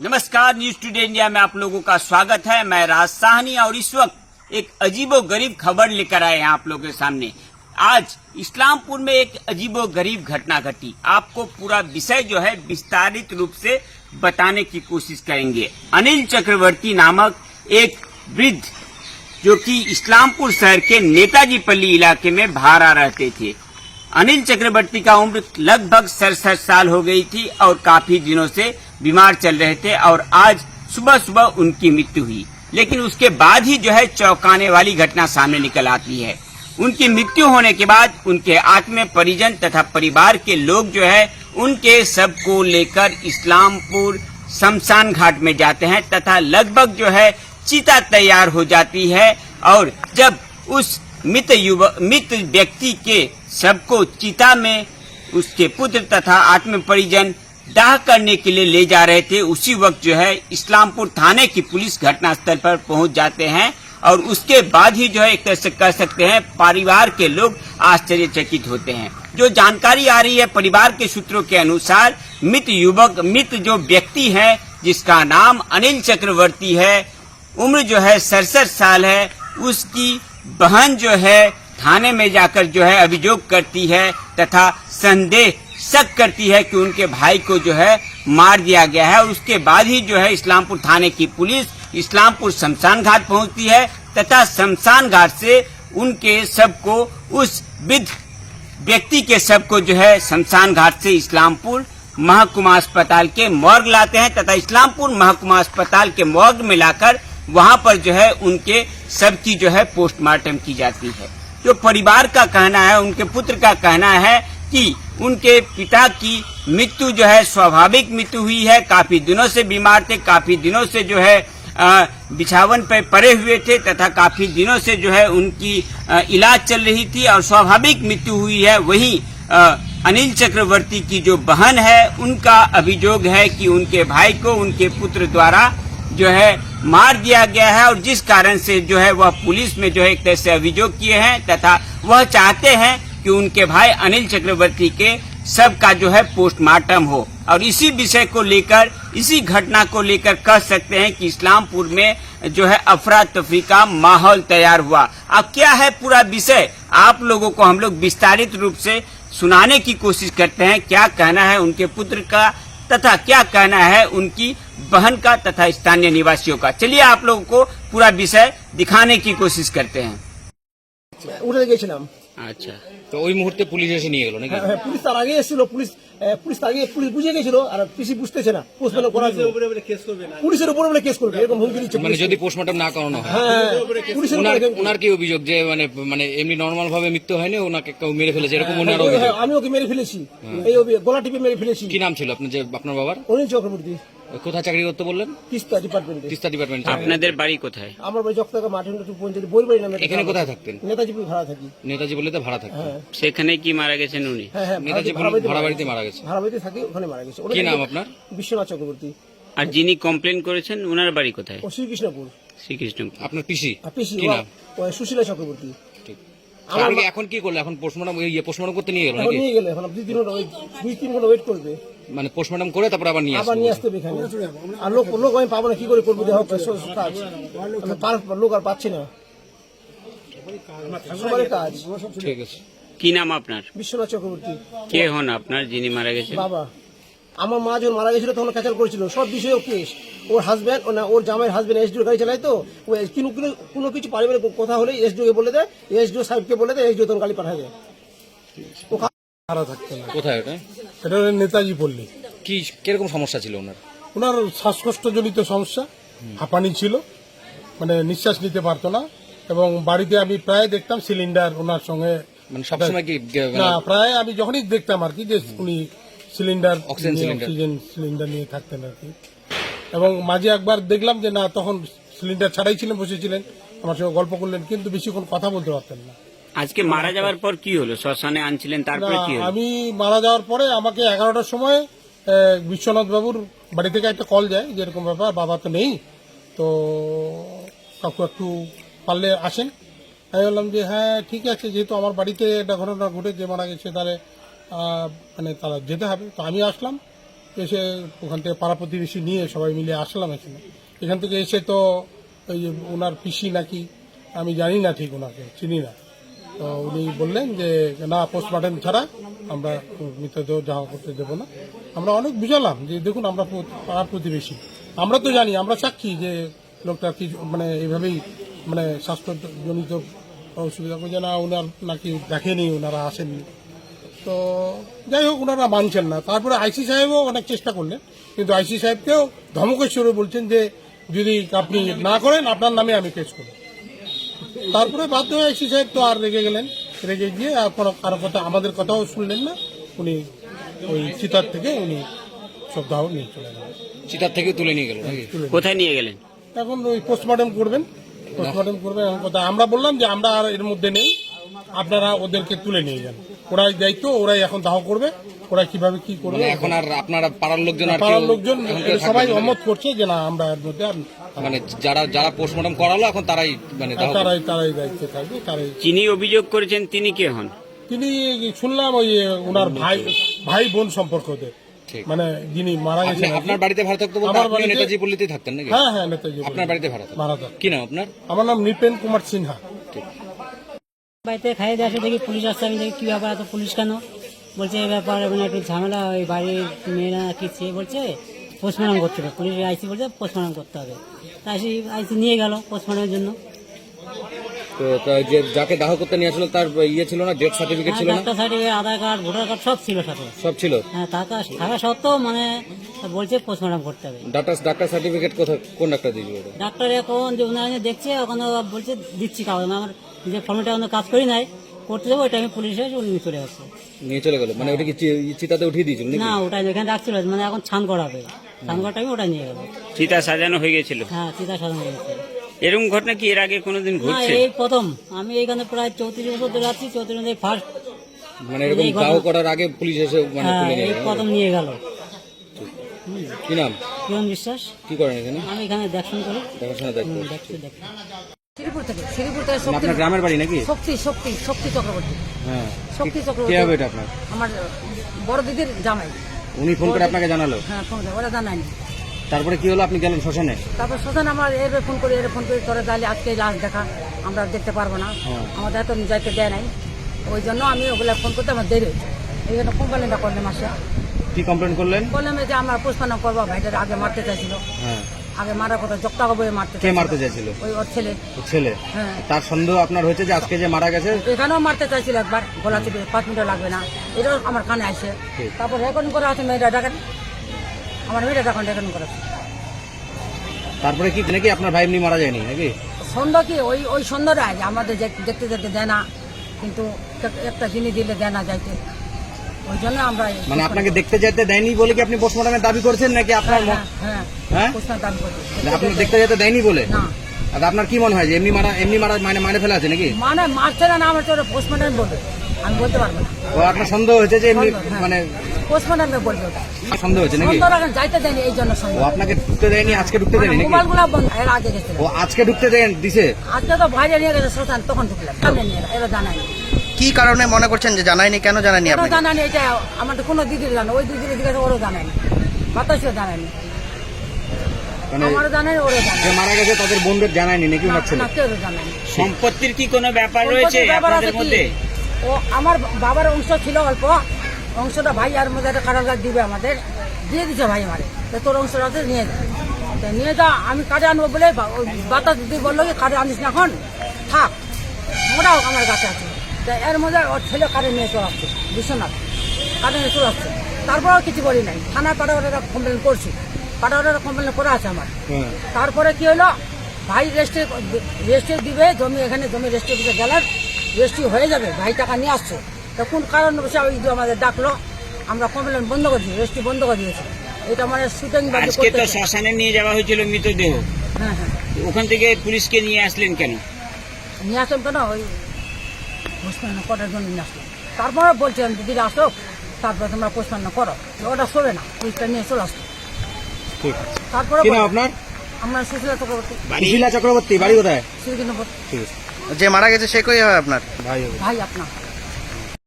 नमस्कार news today India में आप लोगों का स्वागत है। मैं राज साहनी और इस वक्त एक अजीबो गरीब खबर लेकर आए हैं आप लोगों के सामने। आज इस्लामपुर में एक अजीबो गरीब घटना घटी। आपको पूरा विषय जो है विस्तारित रूप से बताने की कोशिश करेंगे। अनिल चक्रवर्ती नामक एक वृद्ध जो कि इस्लामपुर शहर के नेताजी पल्ली इलाके में भाड़ा रहते थे। अनिल चक्रवर्ती का उम्र लगभग सड़सठ साल हो गई थी और काफ़ी दिनों से बीमार चल रहे थे और आज सुबह सुबह उनकी मृत्यु हुई। लेकिन उसके बाद ही जो है चौंकाने वाली घटना सामने निकल आती है। उनकी मृत्यु होने के बाद उनके आत्म परिजन तथा परिवार के लोग जो है, उनके सबको लेकर इस्लामपुर शमशान घाट में जाते हैं तथा लगभग जो है चिता तैयार हो जाती है और जब उस मृत युवक मृत व्यक्ति के सबको चिता में उसके पुत्र तथा आत्म परिजन दाह करने के लिए ले जा रहे थे। उसी वक्त जो है, इस्लामपुर थाने की पुलिस घटनास्थल पर पहुँच जाते हैं और उसके बाद ही जो है, एक तरह से कह सकते हैं, परिवार के लोग आश्चर्यचकित होते हैं। जो जानकारी आ रही है परिवार के सूत्रों के अनुसार, मृत युवक, मृत जो व्यक्ति है, जिसका नाम अनिल चक्रवर्ती है, उम्र जो है सड़सठ साल है, उसकी बहन जो है, थाने में जाकर जो है, अभियोग करती है तथा संदेह शक करती है कि उनके भाई को जो है मार दिया गया है और उसके बाद ही जो है इस्लामपुर थाने की पुलिस इस्लामपुर शमशान घाट पहुँचती है तथा शमशान घाट से उनके शव को उस विध व्यक्ति के शव को जो है शमशान घाट से इस्लामपुर महकुमा अस्पताल के मॉर्ग लाते हैं तथा इस्लामपुर महकुमा अस्पताल के मॉर्ग में लाकर वहाँ पर जो है उनके शव की जो है पोस्टमार्टम की जाती है। जो परिवार का कहना है, उनके पुत्र का कहना है कि, उनके पिता की मृत्यु जो है, स्वाभाविक मृत्यु हुई है। काफ़ी दिनों से बीमार थे, काफ़ी दिनों से जो है बिछावन पर पड़े हुए थे तथा काफ़ी दिनों से जो है, उनकी इलाज चल रही थी और स्वाभाविक मृत्यु हुई है। वहीं अनिल चक्रवर्ती की जो बहन है, उनका अभियोग है कि उनके भाई को उनके पुत्र द्वारा जो है, मार दिया गया है और जिस कारण से जो है, वह पुलिस में जो है, एक तरह से अभियोग किए हैं तथा वह चाहते हैं कि उनके भाई अनिल चक्रवर्ती के सब का जो है पोस्टमार्टम हो। और इसी विषय को लेकर इसी घटना को लेकर कह सकते हैं कि इस्लामपुर में जो है अफरा तफरी का माहौल तैयार हुआ। अब क्या है पूरा विषय? आप लोगों को हम लोग विस्तारित रूप से सुनाने की कोशिश करते हैं क्या कहना है उनके पुत्र का तथा क्या कहना है उनकी बहन का तथा स्थानीय निवासियों का। चलिए आप लोगों को पूरा विषय दिखाने की कोशिश करते हैं। अच्छा। তো ওই মুহূর্তে পুলিশ এসে নিয়ে গেল নাকি? হ্যাঁ, হ্যাঁ, পুলিশ তার আগে এসেছিল পুলিশ পুলিশ তার আগে পুলিশ বুঝে গেছিল আর পিসি বুঝতেছে না পোস্টম্যান করার জন্য। পুলিশের উপরে বলে কেস করবে এরকম হুমকি দিচ্ছে মানে যদি পোস্টমর্টম না করানো হয়। হ্যাঁ পুলিশের ওনার কি অভিযোগ যে মানে মানে এমনি নর্মাল ভাবে মৃত্যু হয়নি ওনাকে কেউ মেরে ফেলেছে? এরকম ওনার অভিযোগ? আমি ওকে মেরে ফেলেছি। এই গলা টিপে মেরে ফেলেছি। কি নাম ছিল আপনার যে আপনার বাবার? অনিল চক্রবর্তী। কোথায় চাকরি করতে বললেন? তিস্তা ডিপার্টমেন্টে তিস্তা ডিপার্টমেন্ট আপনাদের বাড়ি কোথায়? আমার বাড়ি জগতাকা মাঠে পঞ্চায়েত বইবাড়ি নামে এখানে কোথায় থাকতেন? নেতাজিপুর ভাড়া থাকি। নেতাজি বলে ভাড়া থাকতেন? হ্যাঁ। সেখানে কি মারা গেছেন উনি? হ্যাঁ হ্যাঁ নেতাজি ভাড়া বাড়িতে মারা গেছে। ভাড়া বাড়িতে থাকি ওখানে মারা গেছে। কি নাম আপনার? বিশ্বনাথ চক্রবর্তী। আর যিনি কমপ্লেন করেছেন ওনার বাড়ি কোথায়? শ্রীকৃষ্ণপুর। শ্রীকৃষ্ণ আপনার পিসি? পিসি কি নাম? সুশীলা চক্রবর্তী। ঠিক। আমার এখন কি করলে? এখন পোস্টমর্টম ইয়ে পোস্টমর্টম করতে নিয়ে গেল নাকি? নিয়ে গেলে এখন দুই তিন ঘণ্টা দুই তিন ঘণ্টা ওয়েট করবে। মানে পোস্টমর্টম করে তারপর আবার নিয়ে আবার নিয়ে আসতে হবে এখানে। আর লোক লোক আমি পাবো না কি করে করব? দেহ কাজ আমি লোক আর পাচ্ছি না। সবারই কাজ। ঠিক আছে। কি নাম আপনার? বিশ্বনাথ চক্রবর্তী। কে হন আপনার যিনি মারা গেছেন? বাবা। আমার মা যখন মারা গেছিল তখন ক্যাচাল করেছিল। সব বিষয়ে কেস ওর হাজব্যান্ড না ওর জামাইয়ের হাজব্যান্ড এসডিও গাড়ি চালায় তো। ও কোনো কোনো- কোনো কিছু পারিবারিক কথা হলে এসডিও কে বলে দেয়। এসডিও সাহেবকে বলে দেয় এসডিও তখন গাড়ি পাঠায় দেয়। ও কোথায় ওটা? এটা নেতাজি পল্লী। কি কীরকম সমস্যা ছিল ওনার? ওনার শ্বাসকষ্টজনিত সমস্যা হাঁপানি ছিল মানে নিঃশ্বাস নিতে পারতো না এবং বাড়িতে আমি প্রায় দেখতাম সিলিন্ডার ওনার সঙ্গে মানে সবসময় কি না প্রায় আমি যখনই দেখতাম আর কি যে উনি cylinder oxygen cylinder. Oxygen cylinder নিয়ে থাকতেন আর কি। এবং মাঝে একবার দেখলাম যে না তখন সিলিন্ডার ছাড়াই ছিলেন বসেছিলেন আমার সঙ্গে গল্প করলেন কিন্তু বেশিক্ষণ কথা বলতে পারতেন না। আজকে মারা যাওয়ার পর কি হলো? শ্মশানে আনছিলেন তারপরে কি হলো? আমি মারা যাওয়ার পরে আমাকে এগারোটার সময় বিশ্বনাথ বাবুর বাড়ি থেকে একটা কল যায় যে এরকম ব্যাপার বাবা তো নেই তো কাকু একটু পারলে আসেন। আমি বললাম যে হ্যাঁ ঠিক আছে যেহেতু আমার বাড়িতে একটা ঘটনা ঘটেছে মারা গেছে তাহলে মানে তারা যেতে হবে। তো আমি আসলাম এসে ওখান থেকে পাড়া প্রতিবেশী নিয়ে সবাই মিলে আসলাম এখানে। এখান থেকে এসে তো ওই যে ওনার পিসি নাকি আমি জানি না ঠিক ওনাকে চিনি না। তো উনি বললেন যে, না পোস্টমর্টম ছাড়া আমরা মৃতদেহ যাওয়া করতে দেবো না। আমরা অনেক বুঝালাম যে, দেখুন, আমরা পাড়ার প্রতিবেশী। আমরা তো জানি, আমরা সাক্ষী যে লোকটা কি মানে এইভাবেই মানে স্বাস্থ্যজনিত অসুবিধা করছে না ওনার নাকি দেখেনি ওনারা আসেননি। তো যাই হোক ওনারা মানছেন না। তারপরে আইসি সাহেবও অনেক চেষ্টা করলেন, কিন্তু আইসি সাহেবকেও ধমকেশ্বরে বলছেন যে, যদি আপনি না করেন, আপনার নামে আমি কেস করব। তারপরে বাধ্য হয়ে আইসি সাহেব তো আর রেগে গেলেন। রেগে গিয়ে আর কোনো কারও কথা আমাদের কথাও শুনলেন না। উনি ওই চিতার থেকে উনি সব শ্রদ্ধাও নিয়ে চলে গেলেন। চিতার থেকে তুলে নিয়ে গেলেন কোথায় নিয়ে গেলেন? এখন ওই পোস্টমর্টম করবেন পোস্টমর্টম করবেন এমন কথা। আমরা বললাম যে আমরা আর এর মধ্যে নেই আপনারা ওদেরকে তুলে নিয়ে যান। ওরাই দায়িত্ব ওরাই এখন দাহ করবে। ওরা কীভাবে কি করবে? মানে এখন আর আপনারা পাড়ার লোকজন আর পাড়ার লোকজন সবাই অমত করছে যে না আমরা এর মধ্যে মানে যারা যারা পোস্টমর্টম করালো এখন তারাই মানে তারাই তারাই দায়িত্বে থাকবে তারাই। যিনি অভিযোগ করেছেন তিনি কে হন? তিনি শুনলাম ওই ওনার ভাই ভাই বোন সম্পর্ক ঠিক। মানে যিনি মারা গেছেন আপনার বাড়িতে ভাড়া থাকতে বলতে আমার আপনি নেতাজি পল্লীতেই থাকতেন নাকি? হ্যাঁ হ্যাঁ নেতাজি আপনার বাড়িতে ভাড়া যান কি নাম আপনার? আমার নাম নৃপেন কুমার সিনহা। বাড়িতে খাইয়ে আসে দেখি পুলিশ আসছে আমি দেখি কি ব্যাপার এত পুলিশ কেন? বলছে এই ব্যাপার মানে একটু ঝামেলা ওই বাড়ির মেয়েরা কি চেয়ে বলছে পোস্টমর্টম করতে হবে। পুলিশ আইসি বলছে পোস্টমর্টম করতে হবে। তা আইসি আইসি নিয়ে গেল পোস্টমর্টমের জন্য। তো যে যাকে দাহ করতে নিয়ে আসলো তার ইয়ে ছিল না ডেথ সার্টিফিকেট ছিল না? Certificate Aadhaar card voter card সব ছিল সাথে। সব ছিল? হ্যাঁ টাকা থাকা সত্ত্বেও মানে বলছে পোস্টমর্টম করতে হবে। ডাক্তার ডাক্তার সার্টিফিকেট কোথায় কোন ডাক্তার দিয়েছিল? ডাক্তার এখন যে উনারা দেখছে ওখানে বলছে দিচ্ছি কাগজ আমার যে ফর্মটা এখনও কাজ করি নাই করতে যাব ওইটা আমি পুলিশ উনি চলে যাচ্ছে নিয়ে চলে গেল? মানে ওটা কি চি- চিতাতে উঠিয়ে দিয়েছিল নাকি? না ওটা এখানে রাখছিল মানে এখন ছান করাবে। ছান করার টাইমে ওটা নিয়ে গেল। চিতা সাজানো হয়ে গেছিল? হ্যাঁ চিতা সাজানো হয়েছে এরকম ঘটনা কি এর আগে কোনোদিন না ঘটছে? এই প্রথম। আমি এইখানে প্রায় চৌত্রিশ বছর ধরে আছি চৌত্রিশ বছর ফার্স্ট মানে এরকম এই ঘটনা- করার আগে পুলিশ এসে মানে হ্যাঁ তুলে নিয়ে এই গেল প্রথম নিয়ে গেল। কি নাম? কিরণ বিশ্বাস। কি করেন এখানে? আমি এখানে দেখশন করি। দেখাশোনা দায়িত্ব দেখছি শ্রীপুর থেকে শ্রীপুর থেকে শক্তি আপনার গ্রামের বাড়ি নাকি? শক্তি শক্তি শক্তি চক্রবর্তী। হ্যাঁ। শক্তি কে চক্রবর্তী হবে এটা আপনার? আমার বড় দিদির জামাই। উনি ফোন করে আপনাকে জানালো? হ্যাঁ ফোন করে, ওরা জানায়নি। তারপরে কি হলো? আপনি গেলেন শ্মশানে? তারপর সোজান আমার এর ফোন করে এর ফোন করে তোরা তাহলে আজকে লাশ দেখা আমরা দেখতে পারব না। হ্যাঁ। আমাদের এত যাইতে দেয় নাই। ওই জন্য আমি ওগুলা ফোন করতে আমার দেরি হয়েছে। এই জন্য কোম্পানিটা করলাম আসে কি কমপ্লেন করলেন? বললাম যে আমরা পুষ্পান্ন করব ভাইটার আগে মারতে চাইছিল। হ্যাঁ। আগে মারার কথা জক্তা বয়ে মারতে কে মারতে চাইছিল। ওই ওর ছেলে। ছেলে? হ্যাঁ। তার সন্দেহ আপনার হয়েছে যে আজকে যে মারা গেছে? এখানেও মারতে চাইছিল একবার গলা চিপে পাঁচ মিনিট লাগবে না। এটাও আমার কানে আসে। তারপর রেকর্ডিং করা আছে মেয়েটা ডাকেন আমার মেয়েটা ডাকেন রেকর্ডিং করা তারপরে কি নাকি আপনার ভাই এমনি মারা যায়নি নাকি? সন্ধ্যা কি? ওই ওই সন্ধ্যাটাই আমাদের দেখতে যেতে দেয় না। কিন্তু একটা জিনিস দিলে দেয় না যাইতে। ওই জন্য আমরা মানে আপনাকে দেখতে যেতে দেয়নি বলে কি আপনি পোস্টমর্টমের দাবি করছেন নাকি আপনার হ্যাঁ হ্যাঁ হ্যাঁ আপনি দেখতে যেতে দেয়নি বলে? না। আর আপনার কি মনে হয় যে এমনি মারা এমনি মারা মানে মারে ফেলা আছে নাকি? মানে মারছে না আমার তো পোস্টমর্টম বলবে। আমি বলতে পারব না। ও আপনার সন্দেহ হয়েছে যে এমনি। মানে পোস্টমর্টমে বলবে ওটা সন্দেহ হয়েছে নাকি? এখন যাইতে দেয়নি এই জন্য ও আপনাকে ঢুকতে দেয়নি আজকে ঢুকতে দেয়নি নাকি? মোবাইলগুলা বন্ধ এর আগে গেছিল। ও আজকে ঢুকতে দেন দিছে? আজকে তো বাইরে নিয়ে গেছে শ্মশান তখন ঢুকলাম সামনে নিয়ে এরা জানায়নি কি কারণে মনে করছেন যে জানায়নি? কেন জানায়নি ওরাও আপনি জানায়নি? এটা আমাদের কোনো দিদির জানে ওই দিদির দিকে ওরও জানায়নি বাতাসও জানায়নি মানে আমারও জানায়নি ওরও জানায়নি যে মারা গেছে তাদের বোনদের জানায়নি নাকি ওনার ছেলে না? কেউ জানায়নি সম্পত্তির কি কোনো ব্যাপার রয়েছে আপনাদের মধ্যে? ও আমার বাবার অংশ ছিল অল্প। অংশটা ভাই আর মধ্যে একটা কাটা দিবে আমাদের। দিয়ে দিছে ভাই আমারে। তো তোর অংশটা নিয়ে যা। তো নিয়ে যা আমি কাজে আনব বলে বাতাস দিদি বলল কি কাজে আনিস না এখন। থাক ওটাও আমার কাছে আছে। তো এর মধ্যে ওর ছেলে কাজে নিয়ে চলে আসছে বিশ্বনাথ কাজে নিয়ে চলে আসছে। তারপরেও কিছু বলি নাই। থানায় পাটাওয়ারেরা কমপ্লেন করছি। পাটাওয়ারেরা কমপ্লেন করা আছে আমার। তারপরে কি হলো? ভাই রেস্টে রেস্টে দিবে জমি এখানে জমি রেস্টে দিতে গেলেন রেস্ট্রি হয়ে যাবে ভাই টাকা নিয়ে আসছে। তো কোন কারণ বসে ওই আমাদের ডাকলো আমরা কমপ্লেন বন্ধ করে দিই রেস্ট্রি বন্ধ করে দিয়েছি। এটা মানে শুটিং আজকে তো শ্মশানে নিয়ে যাওয়া হয়েছিল মৃতদেহ। হ্যাঁ হ্যাঁ। ওখান থেকে পুলিশকে নিয়ে আসলেন কেন? নিয়ে আসলাম কেন? ওই করার জন্য নিয়ে আসলো। তারপরে বলছিলাম দিদিরা আসো তারপরে তোমরা প্রশ্ন করো। ওটা শোবে না পুলিশটা নিয়ে চলে আসতো ঠিক তারপরে আপনার? আমরা সুশীলা চক্রবর্তী। সুশীলা চক্রবর্তী বাড়ি কোথায়? ঠিক আছে। যে মারা গেছে সে কই হয় আপনার? ভাই ভাই আপনার।